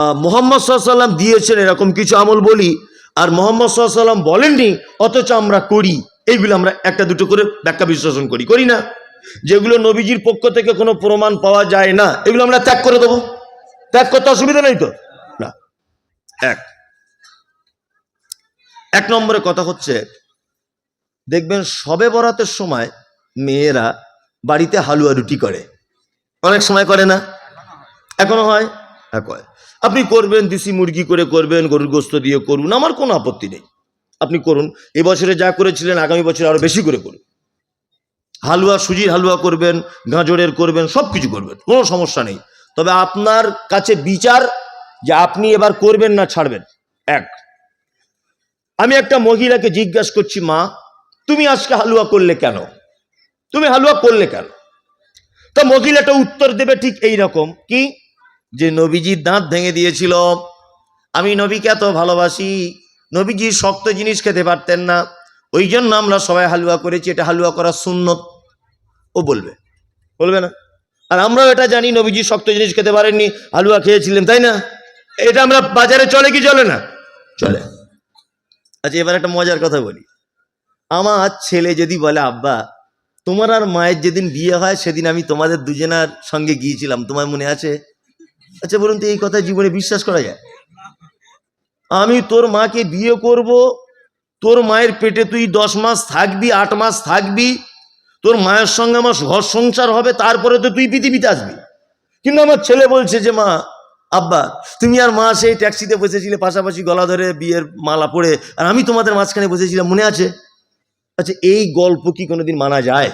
মোহাম্মদ সাল্লাম দিয়েছেন এরকম কিছু আমল বলি, আর মোহাম্মদ সাল্লাম বলেননি, অথচ আমরা করি। এইগুলো আমরা একটা দুটো করে ব্যাখ্যা বিশ্লেষণ করি করি না? যেগুলো নবীজির পক্ষ থেকে কোনো প্রমাণ পাওয়া যায় না, এগুলো আমরা ত্যাগ করে দেবো। ত্যাগ করতে অসুবিধা নেই তো? না। এক। এক নম্বরে কথা হচ্ছে, দেখবেন সবে বরাতের সময় মেয়েরা বাড়িতে হালুয়া রুটি করে। অনেক সময় করে না? এখনও হয়? হ্যাঁ করে আপনি করবেন, দেশি মুরগি করে করবেন, গরুর গোস্ত দিয়ে করুন, আমার কোনো আপত্তি নেই। আপনি করুন। এবছরে যা করেছিলেন, আগামী বছরে আরও বেশি করে করুন। হালুয়া, সুজির হালুয়া করবেন, গাজরের করবেন সব কিছু করবেন, কোনো সমস্যা নেই। তবে আপনার কাছে বিচার যে আপনি এবার করবেন না ছাড়বেন। এক, আমি একটা মহিলাকে জিজ্ঞাসা করছি, মা, তুমি আজকে হালুয়া করলে কেন? তুমি হালুয়া করলে কেন? তা মহিলাটা উত্তর দেবে ঠিক এই রকম। কি? যে নবীজির দাঁত ভেঙে দিয়েছিল। আমি নবীকে এত ভালোবাসি, নবীজি শক্ত জিনিস খেতে পারতেন না। ওই জন্য আমরা সবাই হালুয়া করেছি, এটা হালুয়া করা সুন্নত। ও বলবে বলবে না। আর আমরাও এটা জানি, নবীজি শক্ত জিনিস খেতে পারেননি, হালুয়া খেয়েছিলেন, তাই না? এটা আমরা বাজারে চলে কি চলে না? চলে। আচ্ছা এবার একটা মজার কথা বলি। আমার ছেলে যদি বলে, আব্বা, তোমার আর মায়ের যেদিন বিয়ে হয়, সেদিন আমি তোমাদের দুজনার সঙ্গে গিয়েছিলাম। তোমার মনে আছে? আচ্ছা বলুন তো, এই কথা জীবনে বিশ্বাস করা যায়? আমি তোর মাকে বিয়ে করব, তোর মায়ের পেটে তুই দশ মাস থাকবি, আট মাস থাকবি, তোর মায়ের সঙ্গে আমার ঘর সংসার হবে, তারপরে তো তুই পৃথিবীতে আসবি। কিন্তু আমার ছেলে বলছে যে, মা, আব্বা, তুমি আর মা সেই ট্যাক্সিতে বসেছিলে, পাশাপাশি গলা ধরে বিয়ের মালা পরে, আর আমি তোমাদের মাঝখানে বসেছিলাম, মনে আছে? আচ্ছা এই গল্প কি কোনোদিন মানা যায়?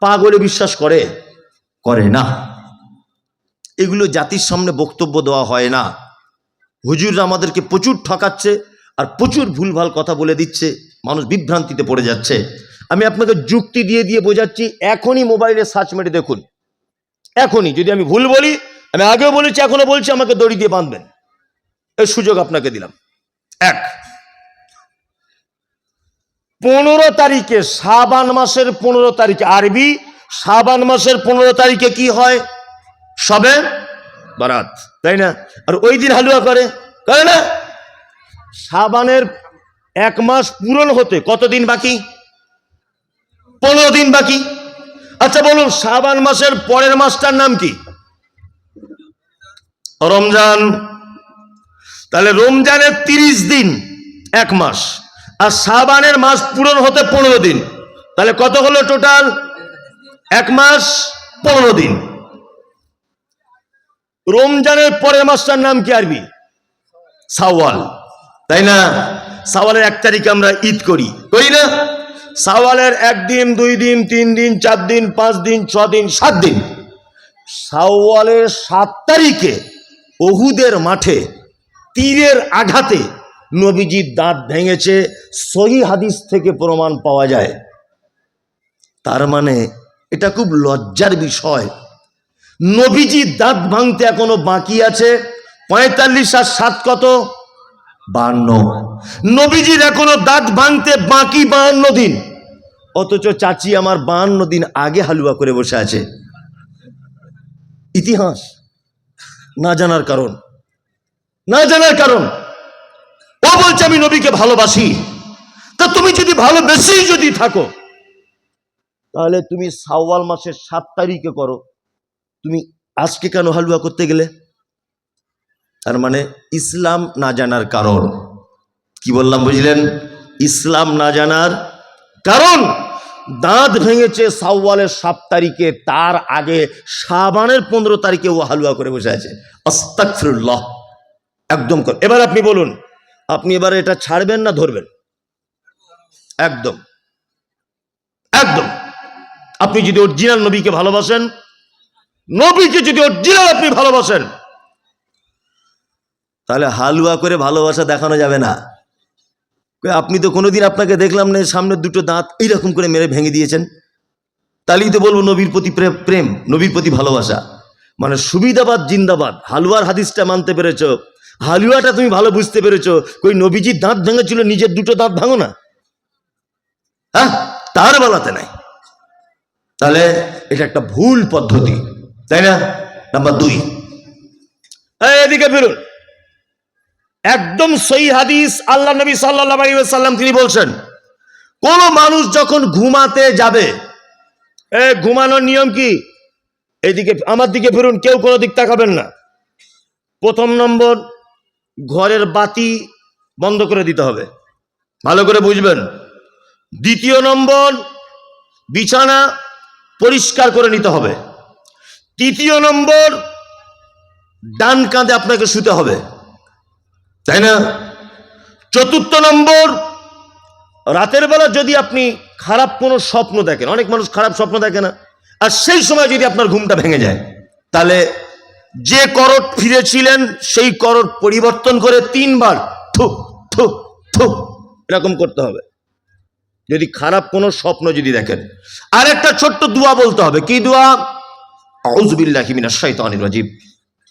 পাগলে বিশ্বাস করে? করে না। এগুলো জাতির সামনে বক্তব্য দেওয়া হয় না। হুজুররা আমাদেরকে প্রচুর ঠকাচ্ছে আর প্রচুর ভুলভাল কথা বলে দিচ্ছে, মানুষ বিভ্রান্তিতে পড়ে যাচ্ছে। আমি আপনাকে যুক্তি দিয়ে দিয়ে বোঝাচ্ছি, এখনই মোবাইলে সার্চ মেরে দেখুন। এখনই, যদি আমি ভুল বলি, আমি আগেও বলেছি এখনও বলছি, আমাকে দড়ি দিয়ে বাঁধবেন। এর সুযোগ আপনাকে দিলাম। এক, পনেরো তারিখে, সাবান মাসের পনেরো তারিখে, আরবি, সাবান মাসের পনেরো তারিখে কি হয়? সবে বারাত, তাই না? আর ওই দিন হালুয়া করে করে না? সাবানের এক মাস পূরণ হতে কতদিন বাকি? পনেরো দিন বাকি। আচ্ছা বলুন, সাবান মাসের পরের মাসটার নাম কি? রমজান। তাহলে রমজানের তিরিশ দিন এক মাস, আর সাবানের মাস পূরণ হতে পনেরো দিন। তাহলে কত হলো টোটাল? এক মাস পনেরো দিন। রমজানের পরের মাসটার নাম কি আরবি? সাওয়াল। তাই না? সাওয়ালের এক তারিখে আমরা ঈদ করি। করি না? সাওয়ালের একদিন দুই দিন, তিন দিন, চার দিন, পাঁচ দিন, ছ দিন, সাত দিন। সাওয়ালের সাত তারিখে অহুদের মাঠে তীরের আঘাতে নবীজির দাঁত ভেঙেছে, সহি হাদিস থেকে প্রমাণ পাওয়া যায়। তার মানে এটা খুব লজ্জার বিষয়। নবীজির দাঁত ভাঙতে এখনও বাকি আছে। পঁয়তাল্লিশ আর সাত কত? বান্ন। নবীজির এখনও দাঁত ভাঙতে বাকি বাহান্ন দিন। অথচ চাচি আমার বাহান্ন দিন আগে হালুয়া করে বসে আছে। ইতিহাস না জানার কারণ। না জানার কারণ। ও বলছে, আমি নবীকে ভালোবাসি। তা তুমি যদি ভালোবেসেই যদি থাকো, তাহলে তুমি সাওয়াল মাসের সাত তারিখে করো। তুমি আজকে কেন হালুয়া করতে গেলে? তার মানে ইসলাম না জানার কারণ। কি বললাম, বুঝলেন? ইসলাম না জানার কারণ দাঁত ভেঙেছে সাওয়ালের সাত তারিখে, তার আগে সাবানের পনেরো তারিখে ও হালুয়া করে বসে আছে। আস্তাকফিরুল্লাহ একদম এবার আপনি বলুন, আপনি এবার এটা ছাড়বেন না ধরবেন? একদম। একদম। আপনি যদি অরিজিনাল নবীকে ভালোবাসেন নবীকে যদি অরিজিনাল আপনি ভালোবাসেন, তাহলে হালুয়া করে ভালোবাসা দেখানো যাবে না। আপনি তো কোনোদিন আপনাকে দেখলাম না, সামনে দুটো দাঁত এইরকম করে মেরে ভেঙে দিয়েছেন। তাহলেই তো বলব নবীর প্রতি প্রে- প্রেম, নবীর প্রতি ভালোবাসা। মানে সুবিধাবাদ জিন্দাবাদ, হালুয়ার হাদিসটা মানতে পেরেছ। হালুয়াটা তুমি ভালো বুঝতে পেরেছ। কই নবীজির দাঁত ভেঙেছিল, নিজের দুটো দাঁত ভাঙো না। হ্যাঁ তার বেলাতে নাই। তাহলে এটা একটা ভুল পদ্ধতি। তাই না? নাম্বার দুই। এদিকে ফিরুন। একদম সই হাদিস আল্লাহ নবী সাল্লাহ সাল্লাম তিনি বলছেন, কোন মানুষ যখন ঘুমাতে যাবে, এ ঘুমানোর নিয়ম কি? এদিকে, আমার দিকে ফিরুন, কেউ কোনো দিক তাকাবেন না। প্রথম নম্বর, ঘরের বাতি বন্ধ করে দিতে হবে। ভালো করে বুঝবেন। দ্বিতীয় নম্বর, বিছানা পরিষ্কার করে নিতে হবে। তৃতীয় নম্বর, ডান কাঁধে আপনাকে শুতে হবে। তাই না? চতুর্থ নম্বর, রাতের বেলা যদি আপনি খারাপ কোনো স্বপ্ন দেখেন, অনেক মানুষ খারাপ স্বপ্ন দেখে না, আর সেই সময় যদি আপনার ঘুমটা ভেঙে যায়, তাহলে যে করট ফিরেছিলেন, সেই করট পরিবর্তন করে তিনবার থু থু থু, এরকম করতে হবে। যদি খারাপ কোনো স্বপ্ন যদি দেখেন আর একটা ছোট্ট দোয়া বলতে হবে। কি দোয়া? আউজবিল্লাহি মিনাশ শাইতানির রাজিম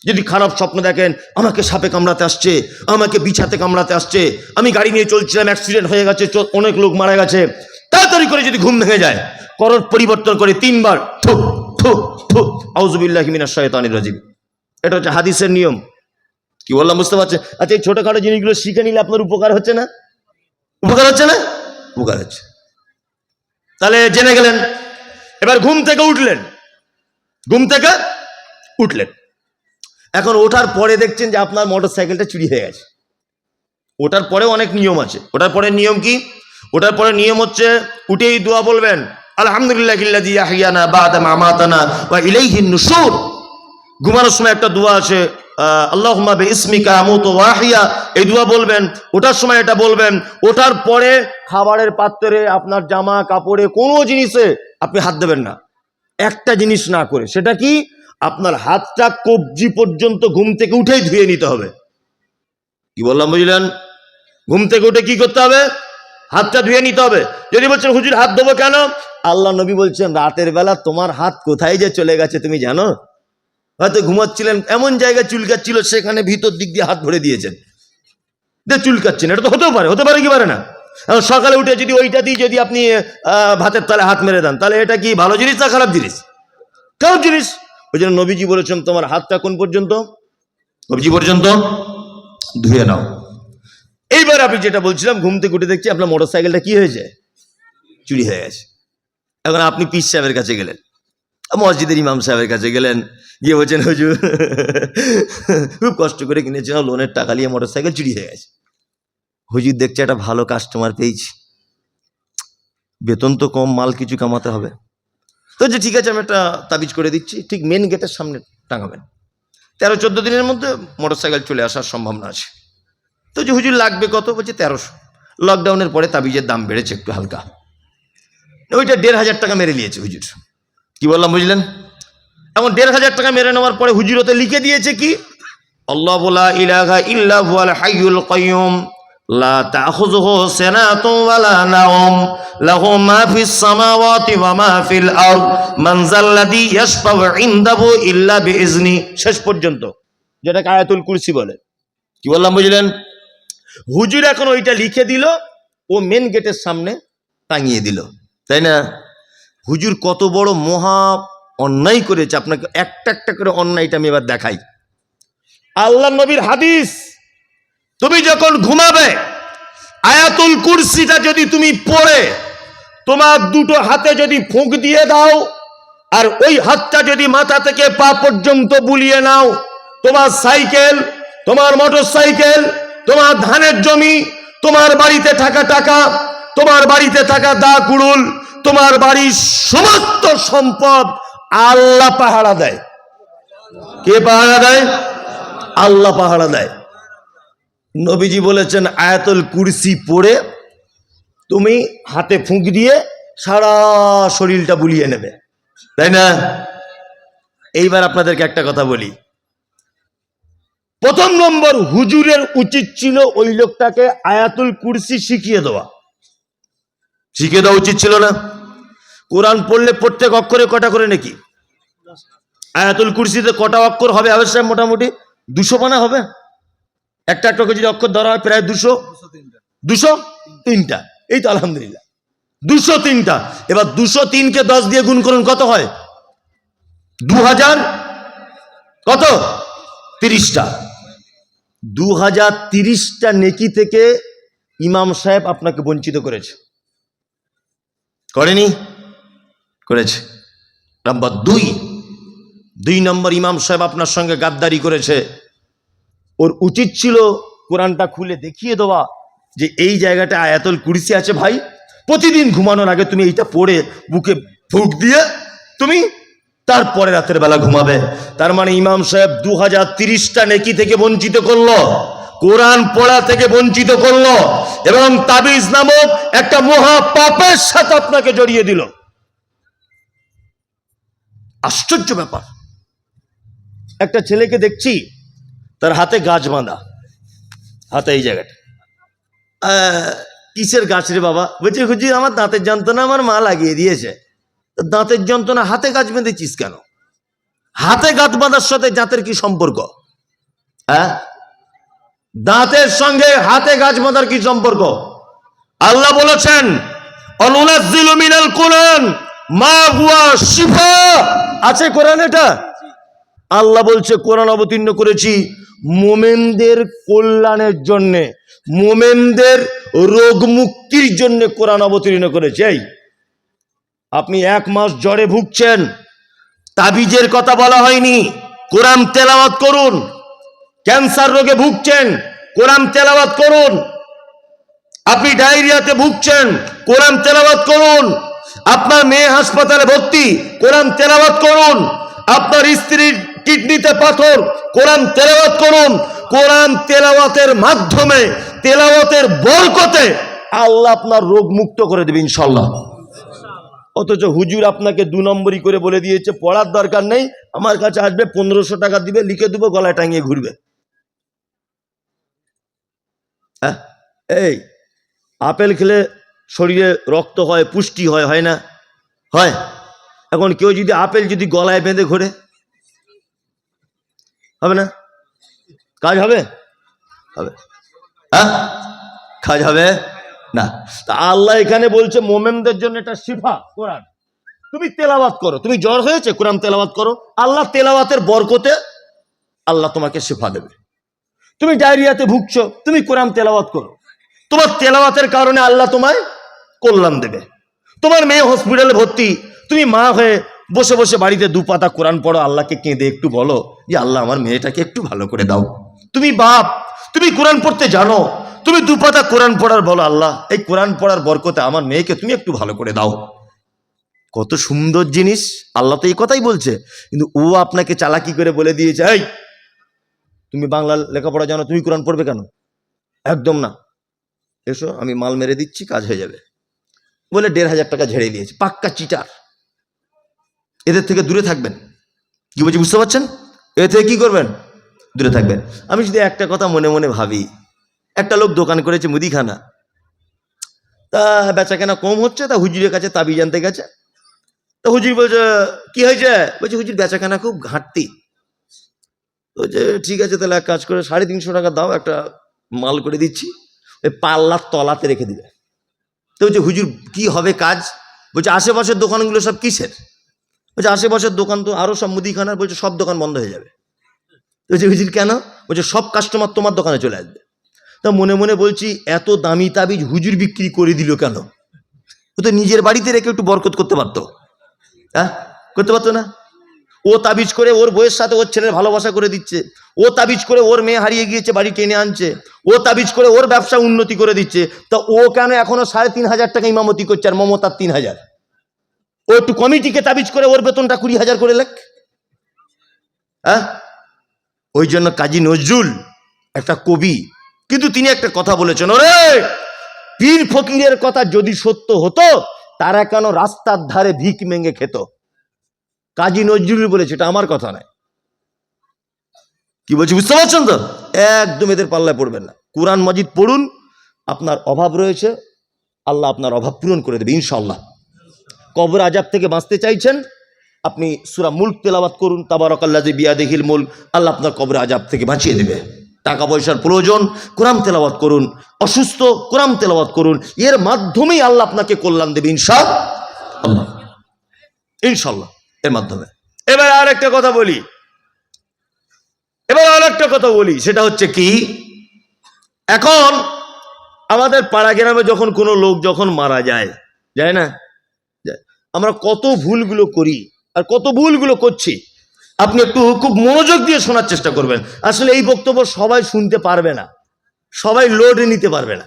যদি খারাপ স্বপ্ন দেখেন, আমাকে সাপে কামড়াতে আসছে, আমাকে বিছাতে কামড়াতে আসছে, আমি গাড়ি নিয়ে চলছিলাম অ্যাক্সিডেন্ট হয়ে গেছে অনেক লোক মারা গেছে, তাড়াতাড়ি করে যদি ঘুম ভেঙে যায়, করর পরিবর্তন করে তিনবার থু থু থু আউজবিল্লাহি মিনাশ শাইতানির রাজিম এটা হচ্ছে হাদিসের নিয়ম। কি বললাম, বুঝতে পারছেন? আচ্ছা এই ছোটখাটো জিনিসগুলো শিখে নিলে আপনার উপকার হচ্ছে না? উপকার হচ্ছে না? উপকার হচ্ছে। তাহলে জেনে গেলেন, এবার ঘুম থেকে উঠলেন। ঘুম থেকে উঠলেন। এখন ওঠার পরে দেখছেন যে আপনার মোটর সাইকেলটা চুরি হয়ে গেছে। ওটার পরে অনেক নিয়ম আছে। ওটার পরে নিয়ম কি? ওটার পরে নিয়ম হচ্ছে উঠেই দোয়া বলবেন, আলহামদুলিল্লাহ ইল্লাযী আহইয়ানা বা'দা মা আমাতানা ওয়া ইলাইহিন নুশুর ঘুমানোর সময় একটা দোয়া আছে আল্লাহুম্মা বিইসমিকা আমুতু ওয়া আহইয়া। এই দোয়া বলবেন ওটার সময় এটা বলবেন। ওটার পরে খাবারের পাত্রে আপনার জামা কাপড়ে কোনো জিনিসে আপনি হাত দেবেন না। একটা জিনিস না করে, সেটা কি? আপনার হাতটা কবজি পর্যন্ত ঘুম থেকে উঠেই ধুয়ে নিতে হবে। কি বললাম, বুঝলেন? ঘুম থেকে উঠে কি করতে হবে? হাতটা ধুয়ে নিতে হবে। যদি বলছেন, হুজুর, হাত ধোবো কেন? আল্লাহ নবী বলছেন, রাতের বেলা তোমার হাত কোথায় যে চলে গেছে তুমি জানো? হয়তো ঘুমাচ্ছিলেন, এমন জায়গায় চুলকাচ্ছিল, সেখানে ভিতর দিক দিয়ে হাত ভরে দিয়েছেন। যে চুলকাচ্ছেন, এটা তো হতেও পারে, হতে পারে কি পারে না? সকালে উঠে যদি ওইটা দিয়ে যদি আপনি ভাতের তালে হাত মেরে দেন, তাহলে এটা কি ভালো জিনিস না খারাপ জিনিস? খারাপ জিনিস। ওই জন্য নবীজি বলেছেন, তোমার হাতটা কোন পর্যন্ত? নবীজি পর্যন্ত? ধুয়ে নাও। এইবার আপনি যেটা বলছিলাম, ঘুম থেকে দেখছি আপনার মোটর সাইকেলটা কি হয়েছে? চুরি হয়ে গেছে। এখন আপনি পিস সাহেবের কাছে গেলেন, মসজিদের ইমাম সাহেবের কাছে গেলেন, গিয়ে বলছেন, হুজুর, খুব কষ্ট করে কিনেছিলাম লোনের টাকা নিয়ে মোটর সাইকেল চুরি হয়ে গেছে। হুজুর দেখছে একটা ভালো কাস্টমার পেয়েছি। বেতন তো কম, মাল কিছু কামাতে হবে। তো যে ঠিক আছে, আমি একটা তাবিজ করে দিচ্ছি। ঠিক মেন গেটের সামনে টাঙাবেন। তেরো, চোদ্দ দিনের মধ্যে মোটর সাইকেল চলে আসার সম্ভাবনা আছে। তো যে হুজুর লাগবে কত? বলছে তেরোশো। লকডাউনের পরে তাবিজের দাম বেড়েছে একটু হালকা। ওইটা দেড় হাজার টাকা মেরে নিয়েছে হুজুর। কি বললাম, বুঝলেন? এখন দেড় হাজার টাকা মেরে নেওয়ার পরে হুজুরতে লিখে দিয়েছে কি? আল্লাহ ইলাহা ইল্লা হুয়াল হাইয়ুল কাইয়ুম শেষ পর্যন্ত, যেটাকে আয়াতুল কুরসি বলে। কি বললাম, বুঝলেন? হুজুর এখন ওইটা লিখে দিল, ও মেন গেটের সামনে টাঙিয়ে দিল। তাই না? হুজুর কত বড় মহা অন্যায় করেছে, আপনাকে একটা একটা করে অন্যায়টা আমি এবার দেখাই। আল্লাহ নবীর হাদিস তুমি যখন ঘুমাবে, আয়াতুল কুরসিটা যদি তুমি পড়ে, তোমার দুটো হাতে যদি ফুঁক দিয়ে দাও, আর ওই হাতটা যদি মাথা থেকে পা পর্যন্ত বুলিয়ে নাও, তোমার সাইকেল, তোমার মোটর সাইকেল তোমার ধানের জমি, তোমার বাড়িতে থাকা টাকা, তোমার বাড়িতে থাকা দা কুড়ুল, তোমার বাড়ির সমস্ত সম্পদ আল্লাহ পাহারা দেয়। কে পাহারা দেয়? আল্লাহ পাহারা দেয়। নবীজি বলেছেন, আয়াতুল কুরসি পড়ে তুমি হাতে ফুঁক দিয়ে সারা শরীরটা বুলিয়ে নেবে। তাই না? এইবার আপনাদেরকে একটা কথা বলি। প্রথম নম্বর, হুজুরের উচিত ছিল ওই লোকটাকে আয়াতুল কুরসি শিখিয়ে দেওয়া। শিখিয়ে দেওয়া উচিত ছিল না? কোরআন পড়লে প্রত্যেক অক্ষরে কটা করে নাকি? আয়াতুল কুরসিতে কটা অক্ষর হবে আবেশ মোটামুটি দুশো পানা হবে? একটা একটা যদি অক্ষর ধরা হয় প্রায় দুশো দুশো তিনটা। এই তো আলহামদুলিল্লাহ। দুশো তিনটা। এবার দুশো তিনকে দশ দিয়ে গুণ করুন, কত হয়? দু হাজার কত? তিরিশটা। দু হাজার তিরিশটা নেকি থেকে ইমাম সাহেব আপনাকে বঞ্চিত করেছে। করেনি? করেছে। নাম্বার দুই। দুই নম্বর ইমাম সাহেব আপনার সঙ্গে গাদ্দারি করেছে। ওর উচিত ছিল কোরআনটা খুলে দেখিয়ে দেওয়া যে এই জায়গাটা আয়াতল কুরিসি আছে ভাই, প্রতিদিন ঘুমানোর আগে তুমি এইটা পড়ে বুকে ফুক দিয়ে তুমি তারপরে রাতের বেলা ঘুমাবে। তার মানে ইমাম সাহেব দু হাজার তিরিশটা নেকি থেকে বঞ্চিত করল, কোরআন পড়া থেকে বঞ্চিত করল, এবং তাবিজ নামক একটা মহা পাপের সাথে আপনাকে জড়িয়ে দিল। আশ্চর্য ব্যাপার। একটা ছেলেকে দেখছি তার হাতে গাছ বাঁধা। হাতে এই জায়গাটা। কিসের গাছ রে বাবা? বলছি হুজুর আমার দাঁতের যন্ত্রণা আমার মা লাগিয়ে দিয়েছে। দাঁতের যন্ত্রণা হাতে গাছ বেঁধেছিস কেন? হাতে গাছ বাঁধার সাথে দাঁতের কি সম্পর্ক? হ্যাঁ দাঁতের সঙ্গে হাতে গাছ বাঁধার কি সম্পর্ক? আল্লাহ বলেছেন কোরআন, মা আছে কোরআন এটা? আল্লাহ বলছে, কোরআন অবতীর্ণ করেছি মোমেনদের কল্যাণের জন্যে, মোমেনদের রোগ মুক্তির জন্য কোরআন অবতীর্ণ করেছে। এই, আপনি এক মাস জ্বরে ভুগছেন, তাবিজের কথা বলা হয়নি, কোরআন তেলাওয়াত করুন, ক্যান্সার রোগে ভুগছেন, কোরআন তেলাওয়াত করুন, আপনি ডায়রিয়াতে ভুগছেন, কোরআন তেলাওয়াত করুন, আপনার মেয়ে হাসপাতালে ভর্তি, কোরআন তেলাওয়াত করুন, আপনার স্ত্রীর কিডনিতে পাথর, কোরআন তেলাওয়াত করুন। কোরআন তেলাওয়াতের মাধ্যমে, তেলাওয়াতের বরকতে আল্লাহ আপনার রোগ মুক্ত করে দেবে ইনশাল্লাহ অথচ হুজুর আপনাকে দু নম্বরই করে বলে দিয়েছে, পড়ার দরকার নেই, আমার কাছে আসবে, পনেরোশো টাকা দিবে, লিখে দেবো, গলায় টাঙিয়ে ঘুরবে। হ্যাঁ? এই, আপেল খেলে শরীরে রক্ত হয়, পুষ্টি হয় হয় না? হয়? এখন কেউ যদি আপেল যদি গলায় বেঁধে ঘোরে হবে না? কাজ হবে? হবে। হ্যাঁ? কাজ হবে? না। তা আল্লাহ এখানে বলছে, মোমেনদের জন্য এটা শিফা, কোরআন। তুমি তেলাওয়াত করো। তুমি জ্বর হয়েছে? কোরআন তেলাওয়াত করো। আল্লাহ তেলাওয়াতের বরকতে আল্লাহ তোমাকে শিফা দেবে। তুমি ডায়রিয়াতে ভুগছো, তুমি কোরআন তেলাওয়াত করো। তোমার তেলাওয়াতের কারণে আল্লাহ তোমায় কল্যাণ দেবে। তোমার মেয়ে হসপিটালে ভর্তি, তুমি মা হয়ে বসে বসে বাড়িতে দু পাতা কোরআন পড়ো, আল্লাহকে কেঁদে একটু বলো যে আল্লাহ আমার মেয়েটাকে একটু ভালো করে দাও। তুমি বাপ, তুমি কোরআন পড়তে জানো, তুমি দু পাতা কোরআন পড়ার বলো আল্লাহ, এই কোরআন পড়ার বরকতে আমার মেয়েকে তুমি একটু ভালো করে দাও। কত সুন্দর জিনিস, আল্লাহ তো এই কথাই বলছে, কিন্তু ও আপনাকে চালাকি করে বলে দিয়েছে, এই, তুমি বাংলা লেখাপড়া জানো, তুমি কোরআন পড়বে কেন? একদম না। এসো, আমি মাল মেরে দিচ্ছি, কাজ হয়ে যাবে। বলে দেড় হাজার টাকা ঝেড়ে দিয়েছে, পাক্কা চিটার। এদের থেকে দূরে থাকবেন। কি বলছি, বুঝতে পারছেন? এ থেকে কি করবেন? দূরে থাকবেন। আমি যদি একটা কথা মনে মনে ভাবি, একটা লোক দোকান করেছে মুদিখানা। তা বেচা কেনা কম হচ্ছে, তা হুজুরের কাছে তাবি জানতে গেছে। তা হুজুর বলছে, কি হয়েছে? বলছে, হুজুর বেচা কেনা খুব ঘাটতি। বলছে, ঠিক আছে, তাহলে এক কাজ করে সাড়ে তিনশো টাকা দাও, একটা মাল করে দিচ্ছি। ওই পাল্লার তলাতে রেখে দিবে। তো বলছে, হুজুর, কি হবে কাজ? বলছে, আশেপাশের দোকানগুলো সব কিসের? বলছে, আশেপাশের দোকান তো আরও সব মুদিখানার, বলছে, সব দোকান বন্ধ হয়ে যাবে। বলছে হুজুর কেন? বলছে, সব কাস্টমার তোমার দোকানে চলে আসবে। তা মনে মনে বলছি, এত দামি তাবিজ হুজুর বিক্রি করে দিল কেন? ও তো নিজের বাড়িতে রেখে একটু বরকত করতে পারতো। হ্যাঁ? করতে পারতো না? ও তাবিজ করে ওর বইয়ের সাথে ওর ছেলের ভালোবাসা করে দিচ্ছে। ও তাবিজ করে ওর মেয়ে হারিয়ে গিয়েছে, বাড়ি টেনে আনছে। ও তাবিজ করে ওর ব্যবসা উন্নতি করে দিচ্ছে। তা ও কেন এখনও সাড়ে তিন হাজার টাকা ইমামতি করছে আর মমতার তিন হাজার? ও একটু কমিটিকে তাবিজ করে ওর বেতনটা কুড়ি হাজার করে লেখ। হ্যাঁ? ওই জন্য কাজী নজরুল একটা কবি, কিন্তু তিনি একটা কথা বলেছেন, ওরে! পীর ফকিরের কথা যদি সত্য হতো, তারা কেন রাস্তার ধারে ভিক মেঙ্গে খেত? কাজী নজরুল বলেছে, এটা আমার কথা নয়। কি বলছি, বুঝতে পারছেন তো? একদম এদের পাল্লায় পড়বেন না। কোরআন মজিদ পড়ুন, আপনার অভাব রয়েছে, আল্লাহ আপনার অভাব পূরণ করে দেবে ইনশাল্লাহ কবর আজাব থেকে বাঁচতে চাইছেন, আপনি সুরা মুল্ক তেলাওয়াত করুন তাবারকাল্লা যে বিয়া দেখিল মুল আল্লাহ আপনার কবর আজাব থেকে বাঁচিয়ে দেবে। টাকা পয়সার প্রয়োজন, কোরআন তেলাওয়াত করুন, অসুস্থ, কোরআন তেলাওয়াত করুন, এর মাধ্যমেই আল্লাহ আপনাকে কল্যাণ দেবে ইনশা আল্লাহ ইনশাল্লাহ এর মাধ্যমে। এবার আর একটা কথা বলি। এবার আর একটা কথা বলি, সেটা হচ্ছে কি? এখন আমাদের পাড়া গ্রামে যখন কোনো লোক যখন মারা যায় যায় না। আমরা কত ভুলগুলো করি আর কত ভুলগুলো করছি। আপনি একটু খুব মনোযোগ দিয়ে শোনার চেষ্টা করবেন। আসলে এই বক্তব্য সবাই শুনতে পারবে না। সবাই লোড নিতে পারবে না।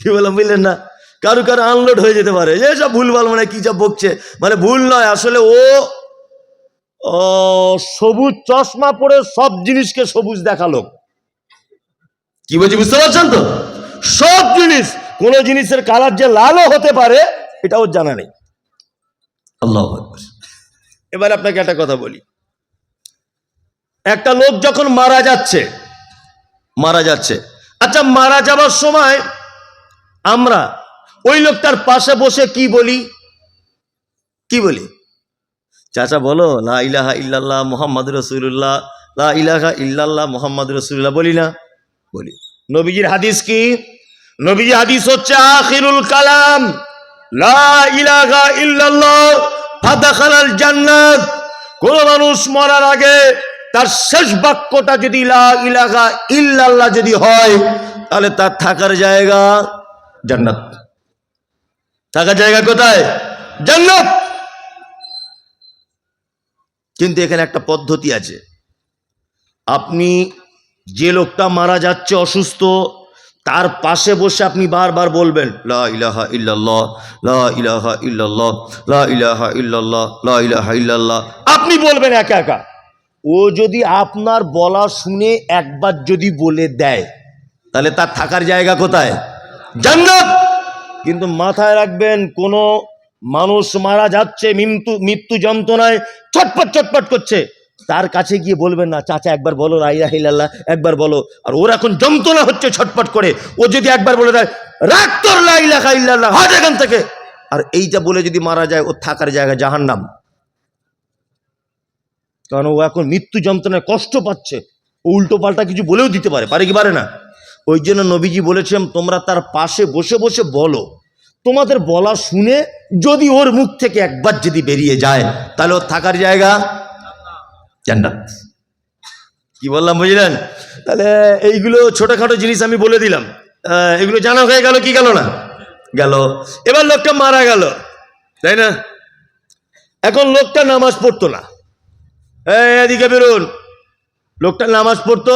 কি বললাম, বুঝলেন না? কারও কারও আনলোড হয়ে যেতে পারে। যে সব ভুলভাল মানে কি যা বকছে? মানে ভুল নয়, আসলে ও সবুজ চশমা পরে সব জিনিসকে সবুজ দেখাল। কি বলছি, বুঝতে পারছেন তো? সব জিনিস, কোন জিনিসের কালার যে লালও হতে পারে এটা ওর জানা নেই। এবার আপনাকে একটা কথা বলি। একটা লোক যখন মারা যাচ্ছে মারা যাচ্ছে আচ্ছা মারা যাবার সময় আমরা ওই লোকটার পাশে বসে কি বলি? কি বলি? চাচা বলো, লা ইলাহা ইল্লাল্লাহ মোহাম্মদ রসুল্লাহ লা ইলাহা ইল্লাল্লাহ মোহাম্মদ রসুল্লাহ বলি না? বলি। নবীজির হাদিস কি? নবীজি হাদিস হচ্ছে আখিরুল কালাম। লা ইলাহা ইল্লাল্লাহ, ফাদাখালাল জান্নাত। কোন মানুষ মরার আগে তার শেষ বাক্যটা যদি লা ইলাহা ইল্লাল্লাহ যদি হয়, তাহলে তার থাকার জায়গা জান্নাত। থাকার জায়গা কোথায়? জান্নাত! কিন্তু এখানে একটা পদ্ধতি আছে। আপনি যে লোকটা মারা যাচ্ছে অসুস্থ তার পাশে বসে আপনি বারবার বলবেন, লা ইলাহা ইল্লাল্লাহ, লা ইলাহা আপনি বলবেন একা একা। ও যদি আপনার বলা শুনে একবার যদি বলে দেয়, তাহলে তার থাকার জায়গা কোথায়? জান্নাত! কিন্তু মাথায় রাখবেন, কোনো মানুষ মারা যাচ্ছে মৃত্যু মৃত্যু যন্ত্রণায় ছটপট ছটপট করছে। তার কাছে গিয়ে বলবেন না, চাচা, একবার বলো রাইরাহিল্লাহ একবার বলো। আর ওর এখন যন্ত্রণা হচ্ছে ছটপট করে। ও যদি একবার বলে দেয় রাগ তোর লাইলাহা ইল্লাল্লাহ, হাট এখান থেকে। আর এইটা বলে যদি মারা যায় ওর থাকার জায়গা জাহান নাম কারণ ও এখন মৃত্যু যন্ত্রণায় কষ্ট পাচ্ছে। ও উল্টো পাল্টা কিছু বলেও দিতে পারে পারে কি পারে না? ওই জন্য নবীজি বলেছিলাম তোমরা তার পাশে বসে বসে বলো। তোমাদের বলা শুনে যদি ওর মুখ থেকে একবার যদি বেরিয়ে যায়, তাহলে ওর থাকার জায়গা জান্নাত। কি বললাম, বুঝলেন? তাহলে এইগুলো ছোটখাটো জিনিস আমি বলে দিলাম। এগুলো জানা হয়ে গেল, কি গেল না? গেল। এবার লোকটা মারা গেল, তাই না? এখন লোকটা নামাজ পড়তো না। এদিকে বেরোন। লোকটা নামাজ পড়তো?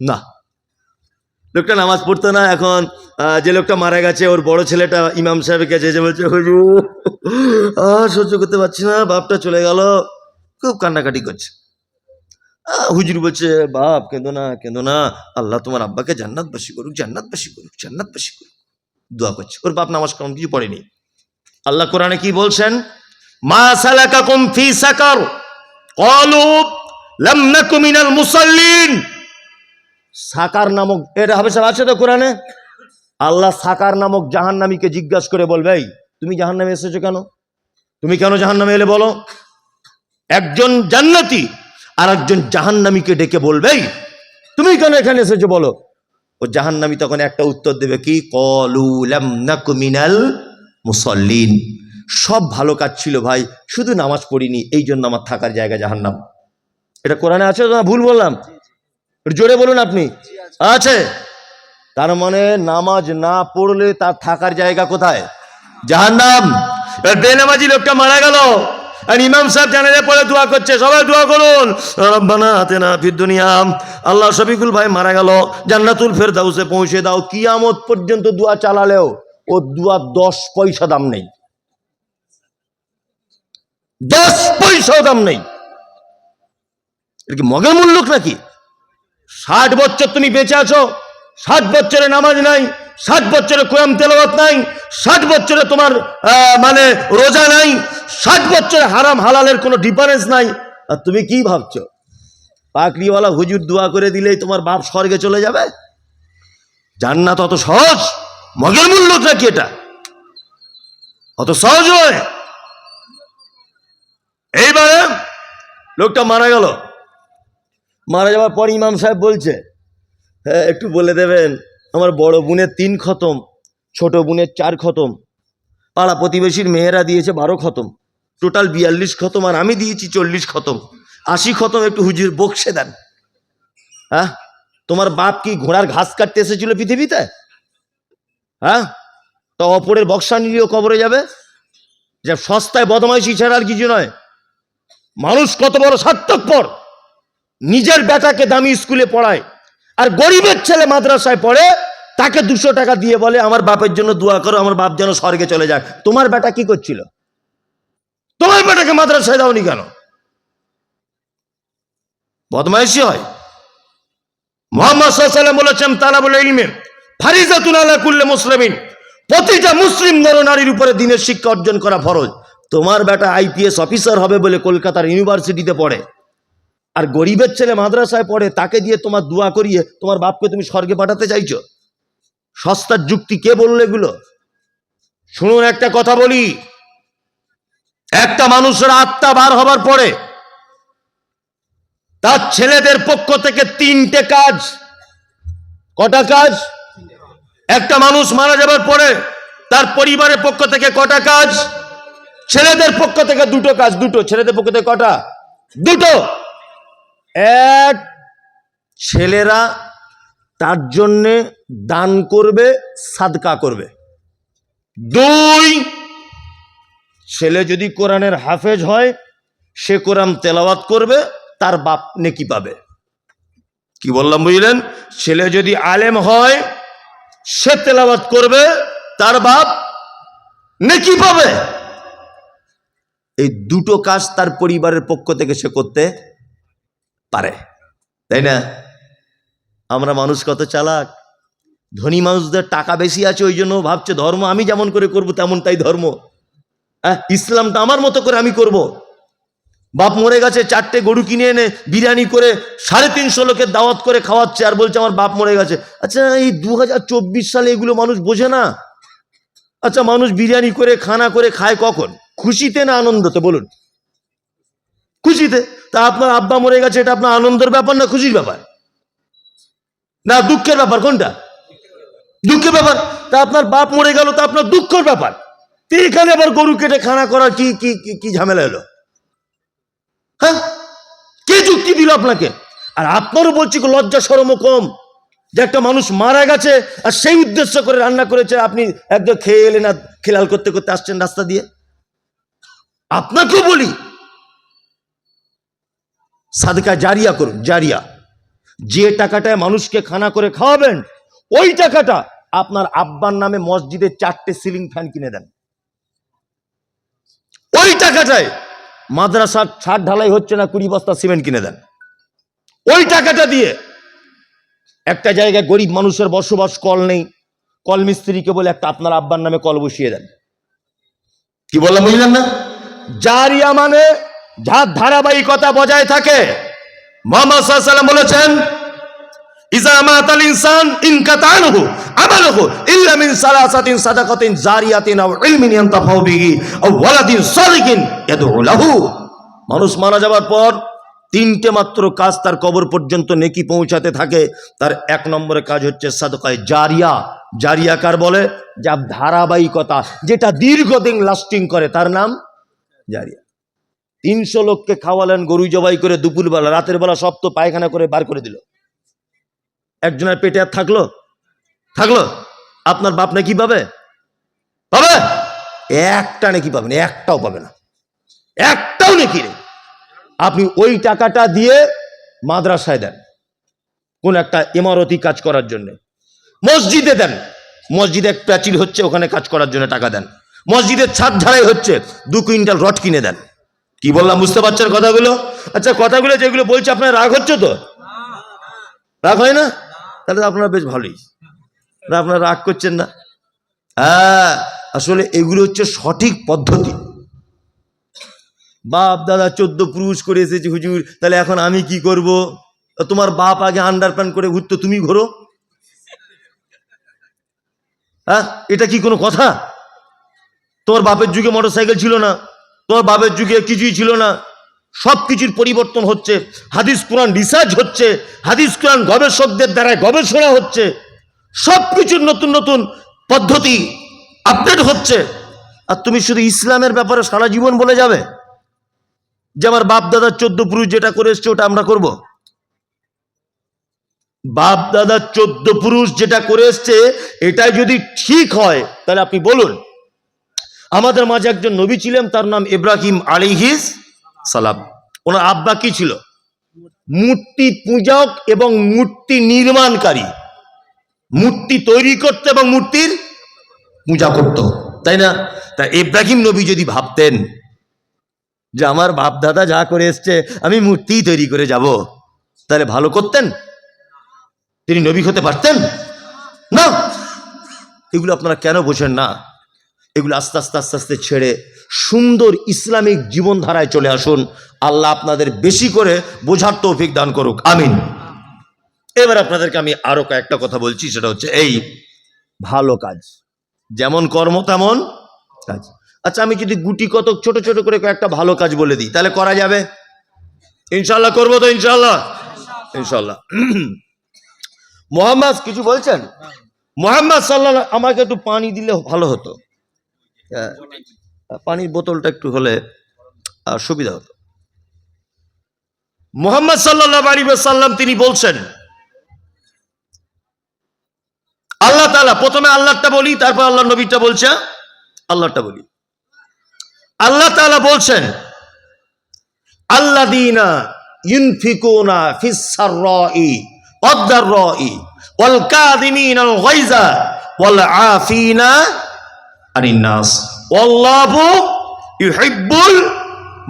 না। লোকটা নামাজ পড়তো না, এখন যে লোকটা মারা গেছে, ওর বড় ছেলেটা ইমাম সাহেবের কাছে যে বলছে আর সহ্য করতে পারছি না, বাপটা চলে গেল। খুব কান্নাকাটি করছে। হুজুর বলছে, বাপ, কেঁদো না কেঁদো না। আল্লাহ তোমার আব্বাকে জান্নাতবাসী করুক জান্নাতবাসী করুক জান্নাতবাসী করুক। দোয়া করছে। ওর বাপ নামাজ কাম কিছু পড়েনি। আল্লাহ কোরআনে কি বলছেন? মা সালাকাকুম ফি সাকার। মিনাল মুসাল্লিন। সাকার নামক, এটা হবে সব আছে তো কোরআনে? আল্লাহ সাকার নামক জাহান্নামীকে জিজ্ঞাসা করে বলবে তুমি জাহান্নামে এসেছ কেন? তুমি কেন জাহান্নামে এলে বলো? একজন জান্নাতি আর একজন জাহান্নামীকে ডেকে বলবে তুমি কেন এখানে এসেছ বলো? ও জাহান্নামী তখন একটা উত্তর দেবে, কি? কলু লাম নাকু মিনাল মুসল্লিন। সব ভালো কাজ ছিল ভাই, শুধু নামাজ পড়িনি, এই জন্য আমার থাকার জায়গা জাহান্নাম। এটা কোরআনে আছে না, ভুল বললাম। জোরে বলুন আপনি। আছে। তার মানে নামাজ না পড়লে তার থাকার জায়গা কোথায়? জাহান্নাম। বেনামাজি লোকটা মারা গেল। আর ইমাম সাহেব জানালে পরে দোয়া করছে। সবাই দোয়া করুন। রব্বানা আতেনা ফিদ দুনিয়া। আল্লাহ শফিকুল ভাই মারা গেল। জান্নাতুল ফেরদাউসে পৌঁছে দাও। কিয়ামত পর্যন্ত দোয়া চালালেও ও দোয়া দশ পয়সা দাম নেই। দশ পয়সাও দাম নেই। এটা কি মগের মূল্য নাকি? ষাট বছর তুমি বেঁচে আছো। ষাট বছরে নামাজ নাই, ষাট বছরে কোয়াম তেলাওয়াত নাই, ষাট বছরে তোমার মানে রোজা নাই, ষাট বছরে হারাম হালালের কোনো ডিফারেন্স নাই। আর তুমি কি ভাবছ? পাকড়িওয়ালা হুজুর দোয়া করে দিলেই তোমার বাপ স্বর্গে চলে যাবে? জান্নাত অত সহজ? মগের মূল্য নাকি এটা? অত সহজ নয়। এইবারে লোকটা মারা গেল। মারা যাওয়ার পর ইমাম সাহেব বলছে হ্যাঁ একটু বলে দেবেন, আমার বড় বোনের তিন খতম, ছোট বোনের চার খতম, পাড়া প্রতিবেশীর মেয়েরা দিয়েছে বারো খতম টোটাল বিয়াল্লিশ খতম আর আমি দিয়েছি চল্লিশ খতম। আশি খতম একটু হুজুর বকশে দেন। হ্যাঁ তোমার বাপ কি ঘোড়ার ঘাস কাটতে এসেছিল পৃথিবীতে? হ্যাঁ তো অপরের বক্সা নিলেও কবরে যাবে? যে সস্তায় বদমাইশি ছাড়া আর কিছু নয়। মানুষ কত বড় স্বার্থপর নিজের বেটাকে দামি স্কুলে পড়ায়। আর গরিবের ছেলে মাদ্রাসায় পড়ে, তাকে দুশো টাকা দিয়ে বলে, আমার বাপের জন্য দোয়া করো, আমার বাপ যেন স্বর্গে চলে যাক তোমার বেটা কি করছিল? তোমার বেটাকে মাদ্রাসায় দাওনি কেন? বদমাইশি হয়। মোহাম্মদ সাল্লাম বলেছেন তারা বলে ইলমে ফারিজাতুন আলা কুল্লে মুসলিমিন, প্রতিটা মুসলিম নরনারীর উপরে দিনের শিক্ষা অর্জন করা ফরজ। তোমার বেটা আইপিএস অফিসার হবে বলে কলকাতার ইউনিভার্সিটিতে পড়ে। আর গরিবের ছেলে মাদ্রাসায় পড়ে, তাকে দিয়ে তোমার দোয়া করিয়ে তোমার বাপকে তুমি স্বর্গে পাঠাতে চাইছো? সস্তার যুক্তি কে বলল এগুলো? শুনুন, একটা কথা বলি। একটা মানুষের আত্মা বার হবার পরে তার ছেলেদের পক্ষ থেকে তিনটে কাজ। কটা কাজ? একটা মানুষ মারা যাবার পরে তার পরিবারের পক্ষ থেকে কটা কাজ? ছেলেদের পক্ষ থেকে দুটো কাজ, দুটো। ছেলেদের পক্ষ থেকে কটা? দুটো। এক ছেলেরা তার জন্যে দান করবে, সাদকা করবে। দুই ছেলে যদি কোরআনের হাফেজ হয়, সে কোরআন তেলাওয়াত করবে, তার বাপ নেকি পাবে। কি বললাম বুঝলেন? ছেলে যদি আলেম হয়, সে তেলাওয়াত করবে, তার বাপ নেকি পাবে। এই দুটো কাজ তার পরিবারের পক্ষ থেকে সে করতে পারে, তাই না? আমরা মানুষ কত চালাক? ধনী মানুষদের টাকা বেশি আছে, ওই জন্য ভাবছে ধর্ম আমি যেমন করে করব তেমন তাই ধর্ম। হ্যাঁ ইসলামটা আমার মতো করে আমি করব। বাপ মরে গেছে, চারটে গরু কিনে এনে বিরিয়ানি করে সাড়ে তিনশো লোকের দাওয়াত করে খাওয়াচ্ছে আর বলছে আমার বাপ মরে গেছে। আচ্ছা এই দু হাজার চব্বিশ সালে এগুলো মানুষ বোঝে না? আচ্ছা মানুষ বিরিয়ানি করে, খানা করে খায় কখন? খুশিতে না আনন্দতে? বলুন। খুশিতে, তা আপনার আব্বা মরে গেছে, এটা আপনার আনন্দের ব্যাপার না খুশির ব্যাপার? না, দুঃখের ব্যাপার, কোনটা? দুঃখের ব্যাপার। তা আপনার বাপ মরে গেল, তা আপনার দুঃখের ব্যাপার। এখানে আবার গরু কেটে খানা করা কি কি, কি- ঝামেলা এলো? হ্যাঁ? কে যুক্তি দিল আপনাকে? আর আপনারও বলছি লজ্জা সরমও কম যে একটা মানুষ মারা গেছে আর সেই উদ্দেশ্য করে রান্না করেছে, আপনি একদম খেয়ে এলেন খেলাল করতে করতে আসছেন রাস্তা দিয়ে? আপনাকেও বলি সাদকা জারিয়া করুন জারিয়া। যে টাকাটায় মানুষকে খানা করে খাওয়াবেন ওই টাকাটা আপনার আব্বার নামে মসজিদে চারটে সিলিং ফ্যান কিনে দেন। ওই টাকাটায় মাদ্রাসার ছাদ ঢালাই হচ্ছে না কুড়ি বস্তা সিমেন্ট কিনে দেন। ওই টাকাটা দিয়ে একটা জায়গায় গরিব মানুষের বসবাস কল নেই। কল মিস্ত্রিকে বলে একটা আপনার আব্বার নামে কল বসিয়ে দেন। কি বললাম বুঝলেন না? জারিয়া মানে যার ধারাবাহিকতা বজায় থাকে বলেছেন মিন মানুষ মারা যাওয়ার পর তিনটে মাত্র কাজ তার কবর পর্যন্ত নেকি পৌঁছাতে থাকে। তার এক নম্বরে কাজ হচ্ছে সাদকায় জারিয়া। জারিয়া কার বলে? যা ধারাবাহিকতা, যেটা দীর্ঘদিন লাস্টিং করে, তার নাম জারিয়া। তিনশো লোককে খাওয়ালেন গরু জবাই করে দুপুরবেলা, রাতের বেলা সব তো পায়খানা করে বার করে দিল। একজনের পেটে আর থাকল? থাকল? আপনার বাপ নাকি পাবে? পাবে? একটা নাকি পাবেন একটাও পাবে না। একটাও নাকি নেই। আপনি ওই টাকাটা দিয়ে মাদ্রাসায় দেন, কোন একটা ইমারতি কাজ করার জন্য। মসজিদে দেন, মসজিদে প্রাচীর হচ্ছে, ওখানে কাজ করার জন্য টাকা দেন। মসজিদের ছাদ ঝাড়াই হচ্ছে, দু কুইন্টাল রড কিনে দেন। কি বললাম, বুঝতে পারছেন কথাগুলো? আচ্ছা কথাগুলো যেগুলো বলছে, আপনার রাগ হচ্ছে তো? রাগ হয় না? তাহলে আপনারা বেশ ভালোই। আপনারা রাগ করছেন না? হ্যাঁ আসলে এগুলো হচ্ছে সঠিক পদ্ধতি। বাপ, দাদা, চোদ্দ পুরুষ করে এসেছে, হুজুর, তাহলে এখন আমি কি করব? তোমার বাপ আগে আন্ডার প্যান্ট করে ঘুরতো, তুমি ঘোরো? হ্যাঁ এটা কি কোনো কথা? তোমার বাপের যুগে মোটরসাইকেল ছিল না? তোমার বাপের যুগে কিছুই ছিল না। সব কিছুর পরিবর্তন হচ্ছে। হাদিস কোরআন রিসার্চ হচ্ছে। হাদিস কোরআন গবেষকদের দ্বারা গবেষণা হচ্ছে। সব কিছুর নতুন নতুন পদ্ধতি আপডেট হচ্ছে। আর তুমি শুধু ইসলামের ব্যাপারে সারা জীবন বলে যাবে? যে আমার বাপ দাদার চোদ্দ পুরুষ যেটা করে এসছে, ওটা আমরা করব? বাপ দাদা চোদ্দ পুরুষ যেটা করে এসছে, এটাই যদি ঠিক হয়, তাহলে আপনি বলুন। আমাদের মাঝে একজন নবী ছিলেন, তার নাম ইব্রাহিম আলিহিস সালাম। ওনার আব্বা কি ছিল? মূর্তি পূজক এবং মূর্তি নির্মাণকারী। মূর্তি তৈরি করতে এবং মূর্তির পূজা করত, তাই না? তা ইব্রাহিম নবী যদি ভাবতেন যে আমার বাপ দাদা যা করে এসছে, আমি মূর্তি তৈরি করে যাব, তাহলে ভালো করতেন? তিনি নবী হতে পারতেন? না। এগুলো আপনারা কেন বোঝেন না? এগুলো আস্তে আস্তে আস্তে আস্তে ছেড়ে সুন্দর ইসলামিক জীবনধারায় চলে আসুন। আল্লাহ আপনাদের বেশি করে বোঝার তৌফিক দান করুক। আমিন। এবার আপনাদেরকে আমি আরও কয়েকটা কথা বলছি, সেটা হচ্ছে এই, ভালো কাজ। যেমন কর্ম, তেমন কাজ। আচ্ছা আমি যদি গুটি কতক ছোট ছোট করে কয়েকটা ভালো কাজ বলে দিই, তাহলে করা যাবে? ইনশাল্লাহ করব তো ইনশাল্লাহ ইনশাল্লাহ মোহাম্মদ, কিছু বলছেন? মোহাম্মদ সাল্লাহ আমাকে একটু পানি দিলে ভালো হতো। পানির বোতলটা একটু হলে সুবিধা হতো। মোহাম্মদ সাল্লাহ আলী সাল্লাম তিনি বলছেন, আল্লাহ তালা প্রথমে আল্লাহটা বলি, তারপর আল্লাহ নবীটা বলছে আল্লাহটা বলি। আল্লাহ তাআলা বলছেন আল্লাদিনা ইউনফিকুনা ফিস সাররাই ওয়াদ-দাররাই ওয়াল কাযিমিনাল গায়জা ওয়াল আফিনা আনিন নাস ওয়াল্লাহু ইউহিব্বুল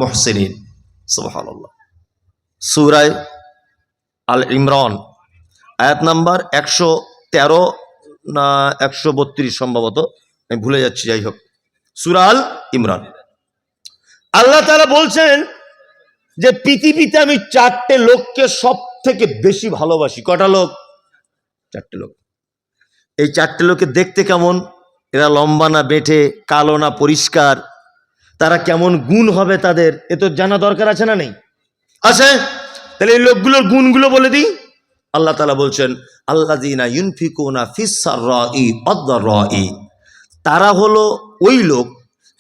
মুহসিনিন। সুবহানাল্লাহ। সূরা আল ইমরান আয়াত নাম্বার একশো তেরো না একশো বত্রিশ সম্ভবত। আমি ভুলে যাচ্ছি, যাই হোক। সুরাল ইমরান আল্লাহ তারা বলছেন যে পৃথিবীতে আমি চারটে লোককে সব থেকে বেশি ভালোবাসি। কটা লোক? চারটে লোক। এই চারটে লোকে দেখতে কেমন? এরা লম্বা না বেঁটে, কালো না পরিষ্কার, তারা কেমন গুণ হবে তাদের, এ তো জানা দরকার আছে না নেই? আছে, তাহলে এই লোকগুলোর গুণগুলো বলে দিই। আল্লাহ তালা বলছেন আল্লাহ দিনা ইউনফিকুনা ফিসার রি তারা হলো ওই লোক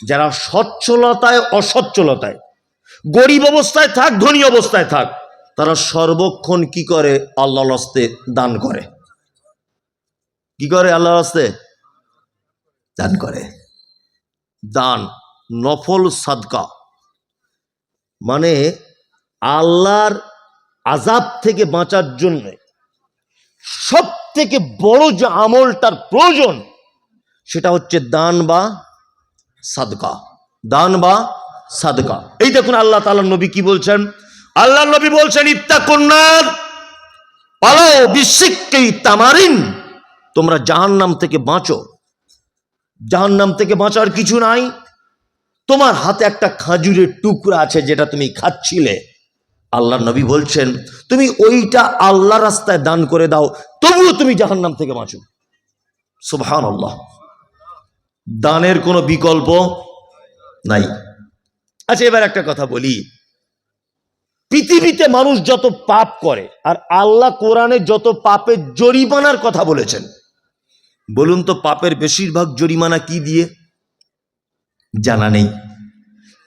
যারা সচ্ছলতায় অসচ্ছলতায়, গরিব অবস্থায় থাক, ধনী অবস্থায় থাক, তারা সর্বক্ষণ কি করে? আল্লাহ হস্তে দান করে। কি করে আল্লাহ হস্তে? দান করে। দান, নফল সাদকা। মানে আল্লাহর আজাব থেকে বাঁচার জন্য সব থেকে বড় যে আমলটার প্রয়োজন, সেটা হচ্ছে দান বা সাদকা। দান বা সাদকা। এই দেখুন আল্লাহ তাআলা নবী কি বলছেন? আল্লাহ নবী বলছেন, ইত্তাকুন্নার, পালাও বিশিককেই তামারিন, তোমরা জাহান্নাম থেকে বাঁচো। জাহান্নাম থেকে বাঁচার কিছু নাই। তোমার হাতে একটা খাজুরের টুকরা আছে যেটা তুমি খাচ্ছিলে। আল্লাহ নবী বলছেন, তুমি ওইটা আল্লাহ রাস্তায় দান করে দাও, তবুও তুমি জাহান্নাম থেকে বাঁচো। সুবহান আল্লাহ দানের কোনো বিকল্প নাই। আচ্ছা এবার একটা কথা বলি। পৃথিবীতে মানুষ যত পাপ করে, আর আল্লাহ কোরআনে যত পাপের জরিমানার কথা বলেছেন বলুন তো পাপের বেশিরভাগ জরিমানা কি দিয়ে? জানা নেই।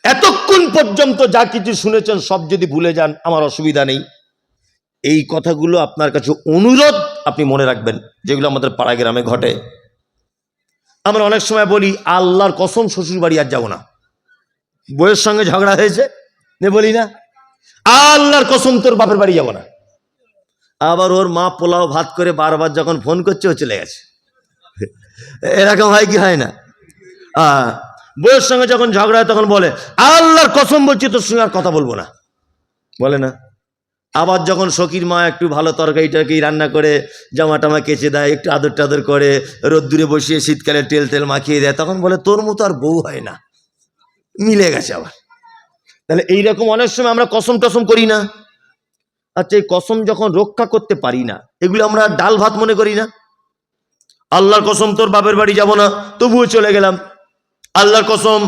এতক্ষণ পর্যন্ত যা কিছু শুনেছেন, সব যদি ভুলে যান, আমার অসুবিধা নেই। এই কথাগুলো আপনার কাছে অনুরোধ আপনি মনে রাখবেন, যেগুলো আমাদের পাড়া গ্রামে ঘটে। আমরা অনেক সময় বলি, আল্লাহর কসম শ্বশুর বাড়ি আর যাব না। বইয়ের সঙ্গে ঝগড়া হয়েছে? নে বলি না। আল্লাহর কসম তোর বাপের বাড়ি যাব না। আবার ওর মা পোলাও ভাত করে বারবার যখন ফোন করছে, ও চলে গেছে। এরকম হয় কি হয় না? বউয়ের সঙ্গে যখন ঝগড়া হয় তখন বলে, আল্লাহর কসম বলছি, তোর সঙ্গে আর কথা বলব না। বলে না। আবার যখন সখীর মা একটু ভালো তরকারি টরকারি রান্না করে, জামা টামা কেচে দেয়, একটু আদর টাদর করে, রোদ্দুরে বসিয়ে শীতকালে তেল তেল মাখিয়ে দেয়, তখন বলে, তোর মতো আর বউ হয় না। মিলে গেছে আবার। তাহলে এইরকম অনেক সময় আমরা কসম টসম করি না। আচ্ছা এই কসম যখন রক্ষা করতে পারি না, এগুলো আমরা ডাল ভাত মনে করি না? আল্লাহর কসম তোর বাপের বাড়ি যাব না তবুও চলে গেলাম। আল্লাহর কসম